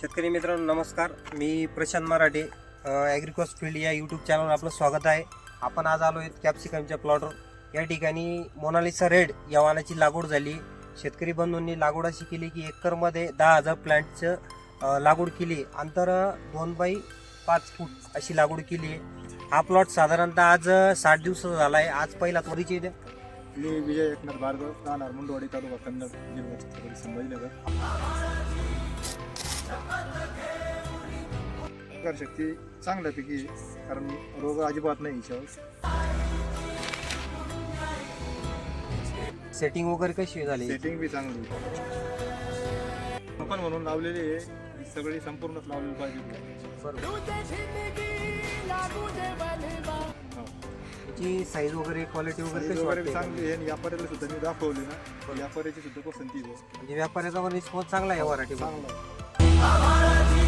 शेतकरी मित्रांनो नमस्कार. मी प्रशांत मराठे ॲग्रिकॉस फील्ड या यूट्यूब चॅनलवर आपलं स्वागत आहे. आपण आज आलो आहेत कॅप्सिकमच्या प्लॉटवर या ठिकाणी मोनालिसा रेड या वाहनाची लागवड झाली. शेतकरी बंधूंनी लागवड अशी केली की एकरमध्ये दहा हजार प्लांटचं लागवड केली. अंतर दोन बाय पाच फूट अशी लागवड केली. आहे हा प्लॉट साधारणतः आज साठ दिवसाचा झाला आहे आज पहिला परिचय द्या मी विजय एकनाथ भार्गव राहणार मुंडवाडी तालुका कन्नड जिल्हा संभाजीनगर. शक्ती चांगल्यापैकी कारण रोग अजिबात नाही हिच्यावर सेटिंग वगैरे कशी झाली? सेटिंग बी चांगली. आपण म्हणून लावलेली आहे ही सगळी संपूर्णच लावलेली पाहिजे. बरोबर. हो. साईज वगैरे क्वालिटी वगैरे चांगली आहे आणि व्यापाऱ्याला सुद्धा मी दाखवली ना व्यापाऱ्याची सुद्धा पसंती आहे. म्हणजे व्यापाऱ्याचा रिस्पॉन्स चांगला आहे वराठी चांगला आहे.